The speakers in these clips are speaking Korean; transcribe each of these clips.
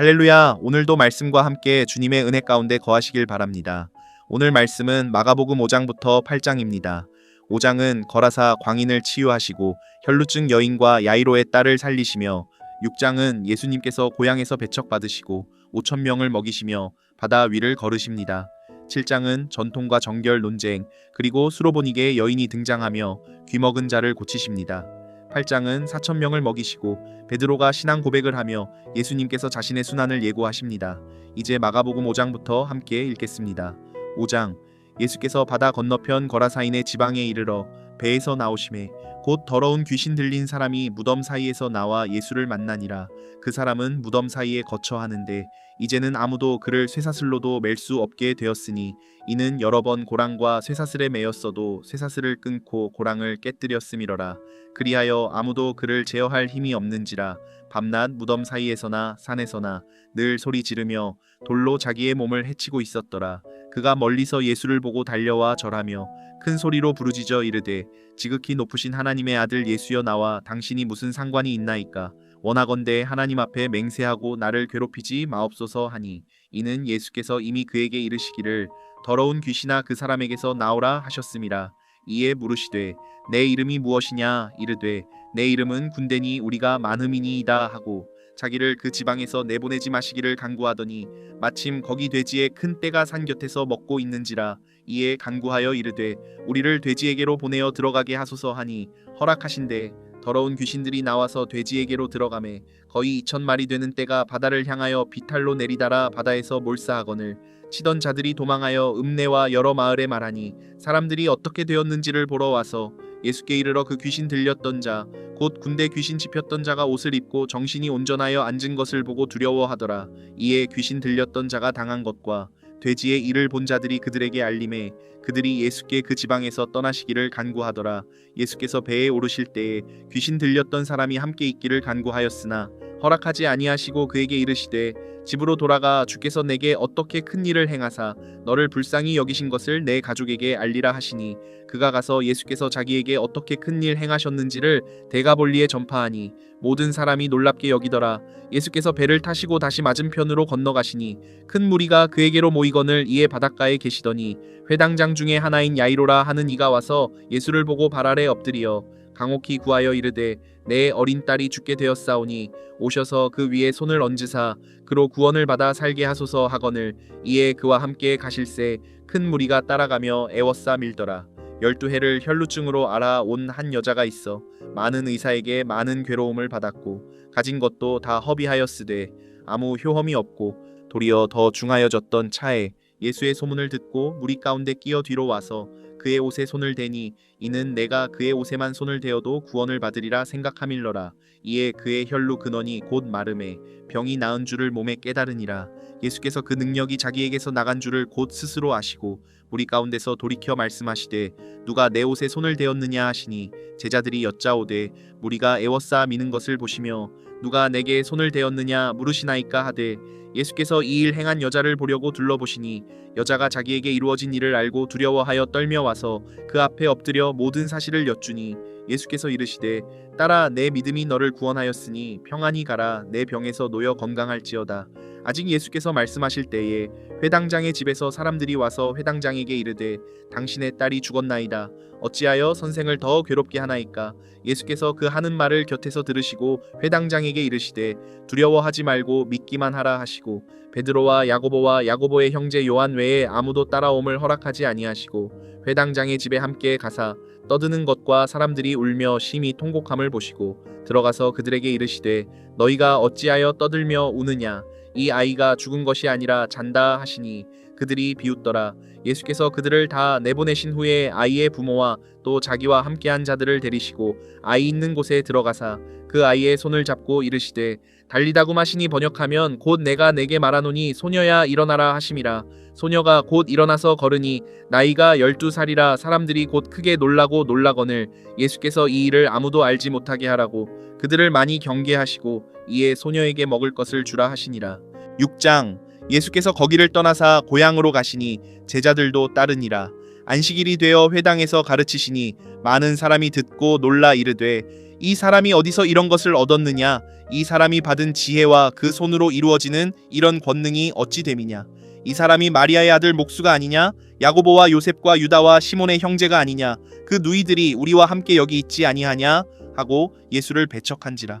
할렐루야, 오늘도 말씀과 함께 주님의 은혜 가운데 거하시길 바랍니다. 오늘 말씀은 마가복음 5장부터 8장입니다. 5장은 거라사 광인을 치유하시고 혈루증 여인과 야이로의 딸을 살리시며 6장은 예수님께서 고향에서 배척받으시고 5천 명을 먹이시며 바다 위를 걸으십니다. 7장은 전통과 정결 논쟁 그리고 수로보니게 여인이 등장하며 귀먹은 자를 고치십니다. 8장은 4천 명을 먹이시고 베드로가 신앙 고백을 하며 예수님께서 자신의 순환을 예고하십니다. 이제 마가복음 5장부터 함께 읽겠습니다. 5장 예수께서 바다 건너편 거라사인의 지방에 이르러 배에서 나오심에 곧 더러운 귀신 들린 사람이 무덤 사이에서 나와 예수를 만나니라 그 사람은 무덤 사이에 거처하는데 이제는 아무도 그를 쇠사슬로도 맬 수 없게 되었으니 이는 여러 번 고랑과 쇠사슬에 매였어도 쇠사슬을 끊고 고랑을 깨뜨렸음이러라. 그리하여 아무도 그를 제어할 힘이 없는지라 밤낮 무덤 사이에서나 산에서나 늘 소리 지르며 돌로 자기의 몸을 해치고 있었더라. 그가 멀리서 예수를 보고 달려와 절하며 큰 소리로 부르짖어 이르되 지극히 높으신 하나님의 아들 예수여 나와 당신이 무슨 상관이 있나이까 원하건대 하나님 앞에 맹세하고 나를 괴롭히지 마옵소서 하니 이는 예수께서 이미 그에게 이르시기를 더러운 귀신아 그 사람에게서 나오라 하셨음이라 이에 물으시되 내 이름이 무엇이냐 이르되 내 이름은 군대니 우리가 많음이니이다 하고 자기를 그 지방에서 내보내지 마시기를 간구하더니 마침 거기 돼지의 큰 떼가 산 곁에서 먹고 있는지라 이에 간구하여 이르되 우리를 돼지에게로 보내어 들어가게 하소서 하니 허락하신대 더러운 귀신들이 나와서 돼지에게로 들어가매 거의 이천 마리 되는 떼가 바다를 향하여 비탈로 내리다라 바다에서 몰사하거늘 치던 자들이 도망하여 읍내와 여러 마을에 말하니 사람들이 어떻게 되었는지를 보러 와서 예수께 이르러 그 귀신 들렸던 자 곧 군대 귀신 집혔던 자가 옷을 입고 정신이 온전하여 앉은 것을 보고 두려워하더라. 이에 귀신 들렸던 자가 당한 것과 돼지의 일을 본 자들이 그들에게 알림해 그들이 예수께 그 지방에서 떠나시기를 간구하더라. 예수께서 배에 오르실 때에 귀신 들렸던 사람이 함께 있기를 간구하였으나 허락하지 아니하시고 그에게 이르시되 집으로 돌아가 주께서 내게 어떻게 큰 일을 행하사 너를 불쌍히 여기신 것을 내 가족에게 알리라 하시니 그가 가서 예수께서 자기에게 어떻게 큰 일 행하셨는지를 대가볼리에 전파하니 모든 사람이 놀랍게 여기더라. 예수께서 배를 타시고 다시 맞은편으로 건너가시니 큰 무리가 그에게로 모이거늘 이에 바닷가에 계시더니 회당장 중에 하나인 야이로라 하는 이가 와서 예수를 보고 발 아래 엎드리어 강옥히 구하여 이르되 내 어린 딸이 죽게 되었사오니 오셔서 그 위에 손을 얹으사 그로 구원을 받아 살게 하소서 하거늘 이에 그와 함께 가실새 큰 무리가 따라가며 애워싸 밀더라. 열두 해를 혈루증으로 알아 온 한 여자가 있어 많은 의사에게 많은 괴로움을 받았고 가진 것도 다 허비하였으되 아무 효험이 없고 도리어 더 중하여졌던 차에 예수의 소문을 듣고 무리 가운데 끼어 뒤로 와서 그의 옷에 손을 대니 이는 내가 그의 옷에만 손을 대어도 구원을 받으리라 생각함일러라. 이에 그의 혈루 근원이 곧 마름에 병이 나은 줄을 몸에 깨달으니라. 예수께서 그 능력이 자기에게서 나간 줄을 곧 스스로 아시고 무리 가운데서 돌이켜 말씀하시되 누가 내 옷에 손을 대었느냐 하시니 제자들이 여짜오되 무리가 애워싸 미는 것을 보시며 누가 내게 손을 대었느냐 물으시나이까 하되 예수께서 이 일 행한 여자를 보려고 둘러보시니 여자가 자기에게 이루어진 일을 알고 두려워하여 떨며 와서 그 앞에 엎드려 모든 사실을 여쭈니 예수께서 이르시되 딸아 내 믿음이 너를 구원하였으니 평안히 가라 내 병에서 놓여 건강할지어다 아직 예수께서 말씀하실 때에 회당장의 집에서 사람들이 와서 회당장에게 이르되 당신의 딸이 죽었나이다. 어찌하여 선생을 더 괴롭게 하나이까? 예수께서 그 하는 말을 곁에서 들으시고 회당장에게 이르시되 두려워하지 말고 믿기만 하라 하시고 베드로와 야고보와 야고보의 형제 요한 외에 아무도 따라옴을 허락하지 아니하시고 회당장의 집에 함께 가사 떠드는 것과 사람들이 울며 심히 통곡함을 보시고 들어가서 그들에게 이르시되 너희가 어찌하여 떠들며 우느냐 이 아이가 죽은 것이 아니라 잔다 하시니 그들이 비웃더라. 예수께서 그들을 다 내보내신 후에 아이의 부모와 또 자기와 함께한 자들을 데리시고 아이 있는 곳에 들어가사 그 아이의 손을 잡고 이르시되 달리다고 마시니 번역하면 곧 내가 내게 말하노니 소녀야 일어나라 하심이라. 소녀가 곧 일어나서 걸으니 나이가 열두 살이라 사람들이 곧 크게 놀라고 놀라거늘 예수께서 이 일을 아무도 알지 못하게 하라고 그들을 많이 경계하시고 이에 소녀에게 먹을 것을 주라 하시니라. 6장 예수께서 거기를 떠나사 고향으로 가시니 제자들도 따르니라. 안식일이 되어 회당에서 가르치시니 많은 사람이 듣고 놀라 이르되 이 사람이 어디서 이런 것을 얻었느냐? 이 사람이 받은 지혜와 그 손으로 이루어지는 이런 권능이 어찌 됨이냐? 이 사람이 마리아의 아들 목수가 아니냐? 야고보와 요셉과 유다와 시몬의 형제가 아니냐? 그 누이들이 우리와 함께 여기 있지 아니하냐? 하고 예수를 배척한지라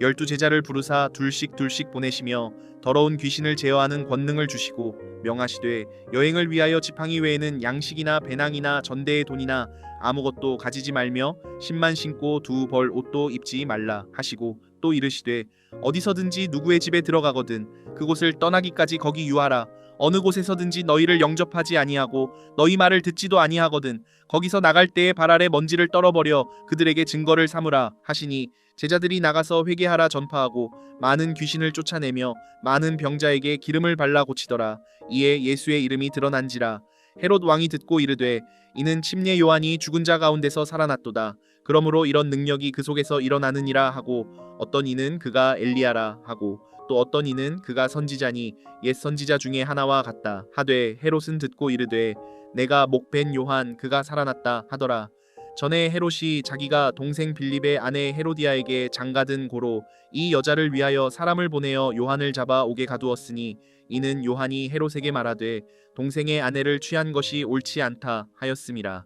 열두 제자를 부르사 둘씩 둘씩 보내시며 더러운 귀신을 제어하는 권능을 주시고 명하시되 여행을 위하여 지팡이 외에는 양식이나 배낭이나 전대의 돈이나 아무것도 가지지 말며 신만 신고 두 벌 옷도 입지 말라 하시고 또 이르시되 어디서든지 누구의 집에 들어가거든 그곳을 떠나기까지 거기 유하라. 어느 곳에서든지 너희를 영접하지 아니하고 너희 말을 듣지도 아니하거든 거기서 나갈 때에 발 아래 먼지를 떨어버려 그들에게 증거를 삼으라 하시니 제자들이 나가서 회개하라 전파하고 많은 귀신을 쫓아내며 많은 병자에게 기름을 발라 고치더라. 이에 예수의 이름이 드러난지라. 헤롯 왕이 듣고 이르되 이는 침례 요한이 죽은 자 가운데서 살아났도다. 그러므로 이런 능력이 그 속에서 일어나느니라 하고 어떤 이는 그가 엘리야라 하고 또 어떤 이는 그가 선지자니 옛 선지자 중에 하나와 같다. 하되 헤롯은 듣고 이르되 내가 목벤 요한 그가 살아났다 하더라 전에 헤롯이 자기가 동생 빌립의 아내 헤로디아에게 장가든 고로 이 여자를 위하여 사람을 보내어 요한을 잡아 오게 가두었으니 이는 요한이 헤롯에게 말하되 동생의 아내를 취한 것이 옳지 않다 하였음이라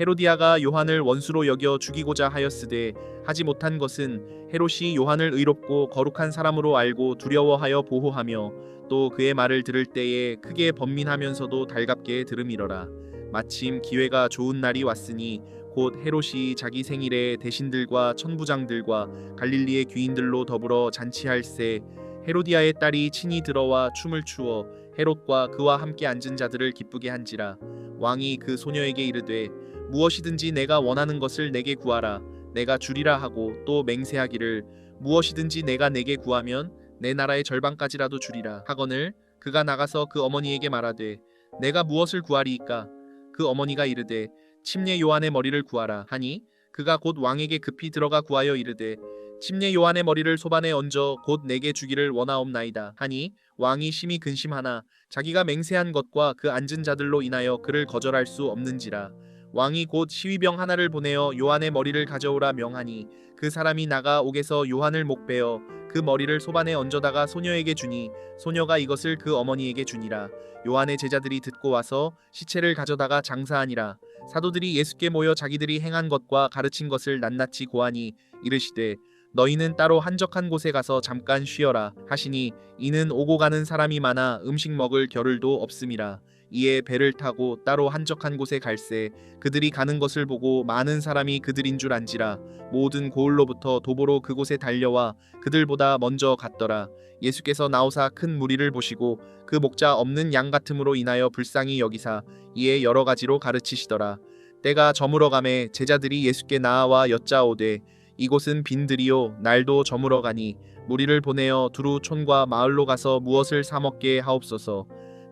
헤로디아가 요한을 원수로 여겨 죽이고자 하였으되 하지 못한 것은 헤롯이 요한을 의롭고 거룩한 사람으로 알고 두려워하여 보호하며 또 그의 말을 들을 때에 크게 번민하면서도 달갑게 들음이러라. 마침 기회가 좋은 날이 왔으니 곧 헤롯이 자기 생일에 대신들과 천부장들과 갈릴리의 귀인들로 더불어 잔치할세. 헤로디아의 딸이 친히 들어와 춤을 추어 헤롯과 그와 함께 앉은 자들을 기쁘게 한지라. 왕이 그 소녀에게 이르되 무엇이든지 내가 원하는 것을 내게 구하라. 내가 주리라 하고 또 맹세하기를. 무엇이든지 내가 내게 구하면 내 나라의 절반까지라도 주리라. 하거늘 그가 나가서 그 어머니에게 말하되 내가 무엇을 구하리이까? 그 어머니가 이르되 침례 요한의 머리를 구하라 하니 그가 곧 왕에게 급히 들어가 구하여 이르되 침례 요한의 머리를 소반에 얹어 곧 내게 주기를 원하옵나이다 하니 왕이 심히 근심하나 자기가 맹세한 것과 그 앉은 자들로 인하여 그를 거절할 수 없는지라. 왕이 곧 시위병 하나를 보내어 요한의 머리를 가져오라 명하니 그 사람이 나가 옥에서 요한을 목베어 그 머리를 소반에 얹어다가 소녀에게 주니 소녀가 이것을 그 어머니에게 주니라. 요한의 제자들이 듣고 와서 시체를 가져다가 장사하니라 사도들이 예수께 모여 자기들이 행한 것과 가르친 것을 낱낱이 고하니 이르시되 너희는 따로 한적한 곳에 가서 잠깐 쉬어라. 하시니 이는 오고 가는 사람이 많아 음식 먹을 겨를도 없음이라 이에 배를 타고 따로 한적한 곳에 갈새 그들이 가는 것을 보고 많은 사람이 그들인 줄 안지라 모든 고을로부터 도보로 그곳에 달려와 그들보다 먼저 갔더라. 예수께서 나오사 큰 무리를 보시고 그 목자 없는 양 같음으로 인하여 불쌍히 여기사 이에 여러 가지로 가르치시더라. 때가 저물어 가매 제자들이 예수께 나아와 여짜오되 이곳은 빈들이요 날도 저물어 가니 무리를 보내어 두루 촌과 마을로 가서 무엇을 사 먹게 하옵소서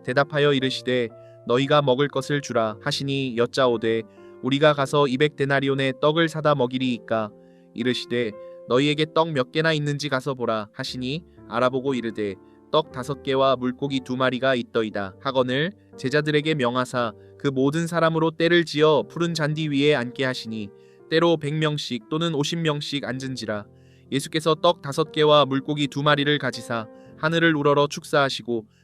대답하여 이르시되 너희가 먹을 것을 주라 하시니 여짜오되 우리가 가서 이백 데나리온의 떡을 사다 먹이리이까? 이르시되 너희에게 떡 몇 개나 있는지 가서 보라 하시니 알아보고 이르되 떡 다섯 개와 물고기 두 마리가 있더이다. 하거늘 제자들에게 명하사 그 모든 사람으로 때를 지어 푸른 잔디 위에 앉게 하시니 때로 백 명씩 또는 오십 명씩 앉은지라. 예수께서 떡 다섯 개와 물고기 두 마리를 가지사 하늘을 우러러 축사하시고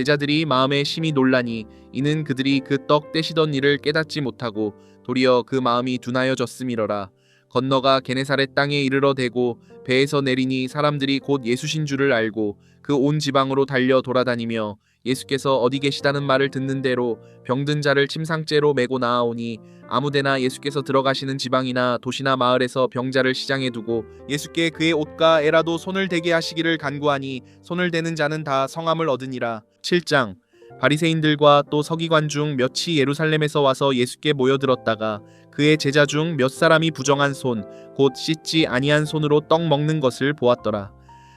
제자들이 마음에 심히 놀라니 이는 그들이 그 떡 떼시던 일을 깨닫지 못하고 도리어 그 마음이 둔하여졌음이러라. 건너가 게네사렛 땅에 이르러 대고 배에서 내리니 사람들이 곧 예수신 줄을 알고 그 온 지방으로 달려 돌아다니며 예수께서 어디 계시다는 말을 듣는 대로 병든 자를 침상째로 메고 나아오니 아무데나 예수께서 들어가시는 지방이나 도시나 마을에서 병자를 시장에 두고 예수께 그의 옷과 에라도 손을 대게 하시기를 간구하니 손을 대는 자는 다 성함을 얻으니라. 7장 바리새인들과 또 서기관 중 몇이 예루살렘에서 와서 예수께 모여들었다가 그의 제자 중 몇 사람이 부정한 손 곧 씻지 아니한 손으로 떡 먹는 것을 보았더라.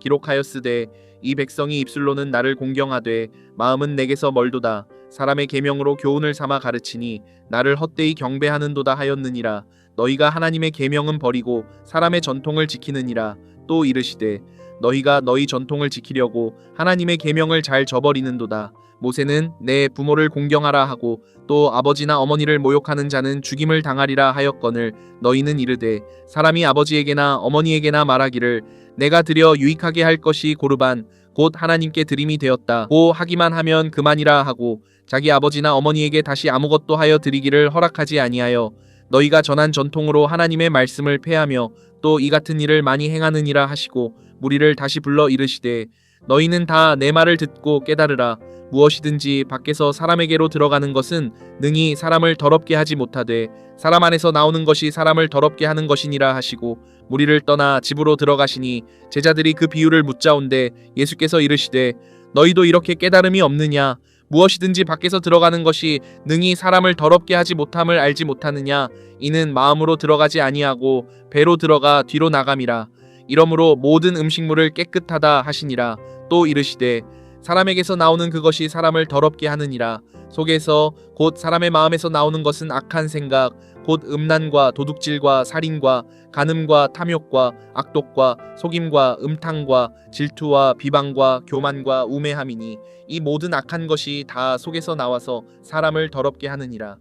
기록하였으되 이 백성이 입술로는 나를 공경하되 마음은 내게서 멀도다. 사람의 계명으로 교훈을 삼아 가르치니 나를 헛되이 경배하는도다 하였느니라. 너희가 하나님의 계명은 버리고 사람의 전통을 지키느니라. 또 이르시되 너희가 너희 전통을 지키려고 하나님의 계명을 잘 저버리는도다. 모세는 내 부모를 공경하라 하고 또 아버지나 어머니를 모욕하는 자는 죽임을 당하리라 하였거늘 너희는 이르되 사람이 아버지에게나 어머니에게나 말하기를 내가 드려 유익하게 할 것이 고르반 곧 하나님께 드림이 되었다. 고 하기만 하면 그만이라 하고 자기 아버지나 어머니에게 다시 아무것도 하여 드리기를 허락하지 아니하여 너희가 전한 전통으로 하나님의 말씀을 폐하며 또 이 같은 일을 많이 행하느니라 하시고 무리를 다시 불러 이르시되 너희는 다 내 말을 듣고 깨달으라. 무엇이든지 밖에서 사람에게로 들어가는 것은 능히 사람을 더럽게 하지 못하되 사람 안에서 나오는 것이 사람을 더럽게 하는 것이니라 하시고 무리를 떠나 집으로 들어가시니 제자들이 그 비유를 묻자온데 예수께서 이르시되 너희도 이렇게 깨달음이 없느냐? 무엇이든지 밖에서 들어가는 것이 능히 사람을 더럽게 하지 못함을 알지 못하느냐? 이는 마음으로 들어가지 아니하고 배로 들어가 뒤로 나감이라 이러므로 모든 음식물을 깨끗하다 하시니라. 또 이르시되 사람에게서 나오는 그것이 사람을 더럽게 하느니라. 속에서 곧 사람의 마음에서 나오는 것은 악한 생각 곧 음란과 도둑질과 살인과 간음과 탐욕과 악독과 속임과 음탕과 질투와 비방과 교만과 우매함이니 이 모든 악한 것이 다 속에서 나와서 사람을 더럽게 하느니라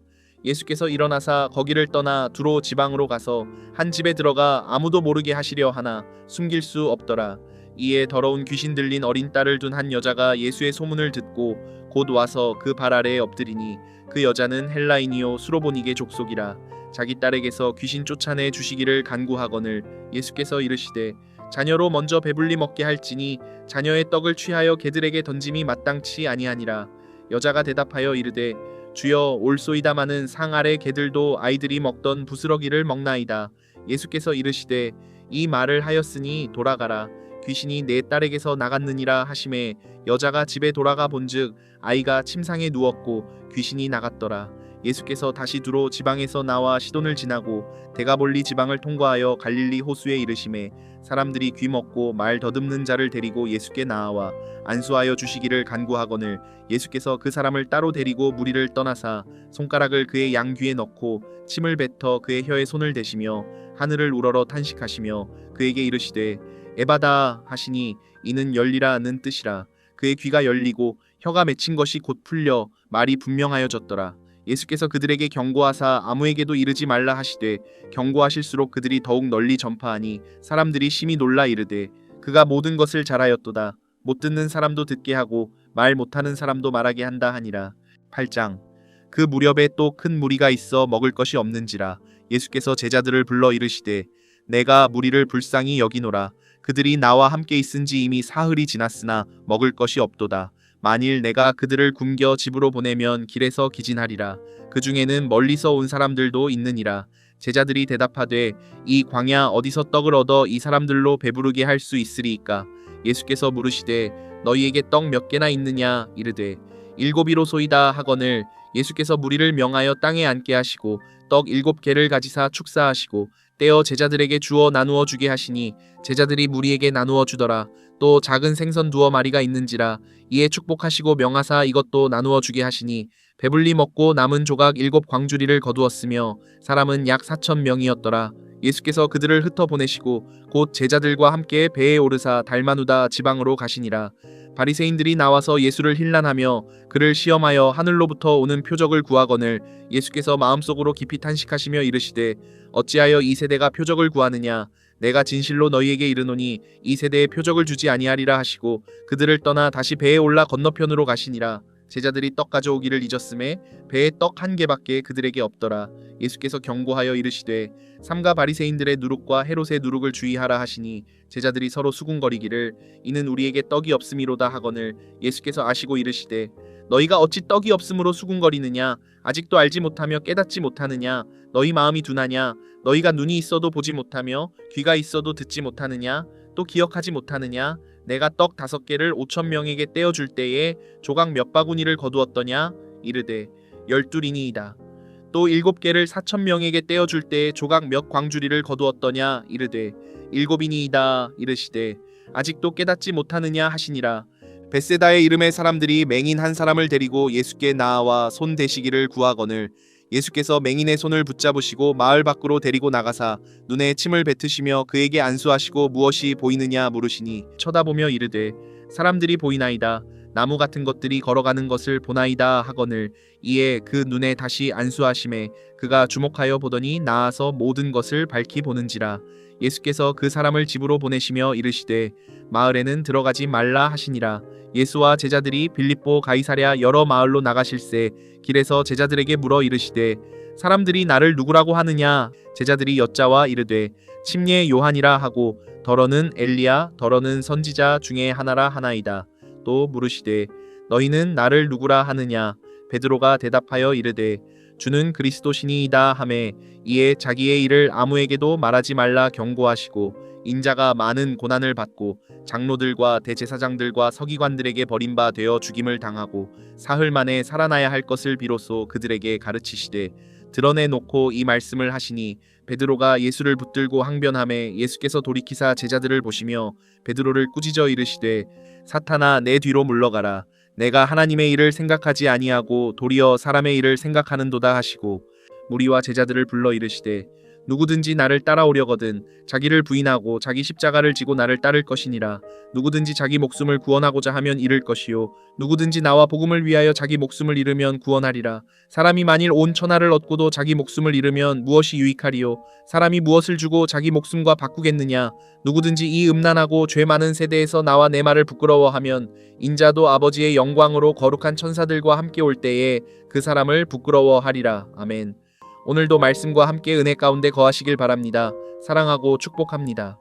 예수께서 일어나사 거기를 떠나 두로 지방으로 가서 한 집에 들어가 아무도 모르게 하시려 하나 숨길 수 없더라. 이에 더러운 귀신 들린 어린 딸을 둔 한 여자가 예수의 소문을 듣고 곧 와서 그 발 아래에 엎드리니 그 여자는 헬라인이요 수로보니게 족속이라 자기 딸에게서 귀신 쫓아내 주시기를 간구하거늘 예수께서 이르시되 자녀로 먼저 배불리 먹게 할지니 자녀의 떡을 취하여 개들에게 던짐이 마땅치 아니하니라. 여자가 대답하여 이르되 주여 올소이다마는 상 아래 개들도 아이들이 먹던 부스러기를 먹나이다 예수께서 이르시되 이 말을 하였으니 돌아가라 귀신이 내 딸에게서 나갔느니라 하심에 여자가 집에 돌아가 본즉 아이가 침상에 누웠고 귀신이 나갔더라. 예수께서 다시 두로 지방에서 나와 시돈을 지나고 대가볼리 지방을 통과하여 갈릴리 호수에 이르심에 사람들이 귀 먹고 말 더듬는 자를 데리고 예수께 나아와 안수하여 주시기를 간구하거늘 예수께서 그 사람을 따로 데리고 무리를 떠나사 손가락을 그의 양귀에 넣고 침을 뱉어 그의 혀에 손을 대시며 하늘을 우러러 탄식하시며 그에게 이르시되 에바다 하시니 이는 열리라는 뜻이라. 그의 귀가 열리고 혀가 맺힌 것이 곧 풀려 말이 분명하여졌더라 예수께서 그들에게 경고하사 아무에게도 이르지 말라 하시되 경고하실수록 그들이 더욱 널리 전파하니 사람들이 심히 놀라 이르되 그가 모든 것을 잘하였도다. 못 듣는 사람도 듣게 하고 말 못하는 사람도 말하게 한다 하니라. 8장. 그 무렵에 또 큰 무리가 있어 먹을 것이 없는지라 예수께서 제자들을 불러 이르시되 내가 무리를 불쌍히 여기노라. 그들이 나와 함께 있은지 이미 사흘이 지났으나 먹을 것이 없도다. 만일 내가 그들을 굶겨 집으로 보내면 길에서 기진하리라. 그 중에는 멀리서 온 사람들도 있느니라. 제자들이 대답하되 이 광야 어디서 떡을 얻어 이 사람들로 배부르게 할 수 있으리이까. 예수께서 물으시되 너희에게 떡 몇 개나 있느냐 이르되 일곱이로소이다 하거늘 예수께서 무리를 명하여 땅에 앉게 하시고 떡 일곱 개를 가지사 축사하시고 떼어 제자들에게 주어 나누어 주게 하시니 제자들이 무리에게 나누어 주더라. 또 작은 생선 두어 마리가 있는지라 이에 축복하시고 명하사 이것도 나누어 주게 하시니 배불리 먹고 남은 조각 일곱 광주리를 거두었으며 사람은 약 사천 명이었더라. 예수께서 그들을 흩어 보내시고 곧 제자들과 함께 배에 오르사 달마누다 지방으로 가시니라. 바리새인들이 나와서 예수를 힐난하며 그를 시험하여 하늘로부터 오는 표적을 구하거늘 예수께서 마음속으로 깊이 탄식하시며 이르시되 어찌하여 이 세대가 표적을 구하느냐? 내가 진실로 너희에게 이르노니 이 세대에 표적을 주지 아니하리라 하시고 그들을 떠나 다시 배에 올라 건너편으로 가시니라. 제자들이 떡 가져오기를 잊었음에 배에 떡 한 개밖에 그들에게 없더라. 예수께서 경고하여 이르시되 삼가 바리새인들의 누룩과 헤롯의 누룩을 주의하라 하시니 제자들이 서로 수군거리기를 이는 우리에게 떡이 없음이로다 하거늘 예수께서 아시고 이르시되 너희가 어찌 떡이 없음으로 수군거리느냐? 아직도 알지 못하며 깨닫지 못하느냐? 너희 마음이 둔하냐? 너희가 눈이 있어도 보지 못하며 귀가 있어도 듣지 못하느냐? 또 기억하지 못하느냐? 내가 떡 다섯 개를 오천 명에게 떼어 줄 때에 조각 몇 바구니를 거두었더냐? 이르되 열둘이니이다. 또 일곱 개를 사천 명에게 떼어 줄 때에 조각 몇 광주리를 거두었더냐? 이르되 일곱이니이다. 이르시되 아직도 깨닫지 못하느냐 하시니라 베세다의 이름의 사람들이 맹인 한 사람을 데리고 예수께 나아와 손 대시기를 구하거늘 예수께서 맹인의 손을 붙잡으시고 마을 밖으로 데리고 나가사 눈에 침을 뱉으시며 그에게 안수하시고 무엇이 보이느냐 물으시니 쳐다보며 이르되 사람들이 보이나이다. 나무 같은 것들이 걸어가는 것을 보나이다 하거늘 이에 그 눈에 다시 안수하심에 그가 주목하여 보더니 나아서 모든 것을 밝히 보는지라. 예수께서 그 사람을 집으로 보내시며 이르시되 마을에는 들어가지 말라 하시니라. 예수와 제자들이 빌립보 가이사랴 여러 마을로 나가실새 길에서 제자들에게 물어 이르시되 사람들이 나를 누구라고 하느냐? 제자들이 여짜와 이르되 침례 요한이라 하고 더러는 엘리야 더러는 선지자 중에 하나라 하나이다. 또 물으시되 너희는 나를 누구라 하느냐? 베드로가 대답하여 이르되 주는 그리스도시니이다 하매 이에 자기의 일을 아무에게도 말하지 말라 경고하시고 인자가 많은 고난을 받고 장로들과 대제사장들과 서기관들에게 버림바 되어 죽임을 당하고 사흘 만에 살아나야 할 것을 비로소 그들에게 가르치시되 드러내 놓고 이 말씀을 하시니 베드로가 예수를 붙들고 항변함에 예수께서 돌이키사 제자들을 보시며 베드로를 꾸짖어 이르시되 사탄아 내 뒤로 물러가라. 내가 하나님의 일을 생각하지 아니하고 도리어 사람의 일을 생각하는도다 하시고 무리와 제자들을 불러 이르시되 누구든지 나를 따라오려거든 자기를 부인하고 자기 십자가를 지고 나를 따를 것이니라. 누구든지 자기 목숨을 구원하고자 하면 잃을 것이요. 누구든지 나와 복음을 위하여 자기 목숨을 잃으면 구원하리라. 사람이 만일 온 천하를 얻고도 자기 목숨을 잃으면 무엇이 유익하리요? 사람이 무엇을 주고 자기 목숨과 바꾸겠느냐? 누구든지 이 음란하고 죄 많은 세대에서 나와 내 말을 부끄러워하면 인자도 아버지의 영광으로 거룩한 천사들과 함께 올 때에 그 사람을 부끄러워하리라. 아멘 오늘도 말씀과 함께 은혜 가운데 거하시길 바랍니다. 사랑하고 축복합니다.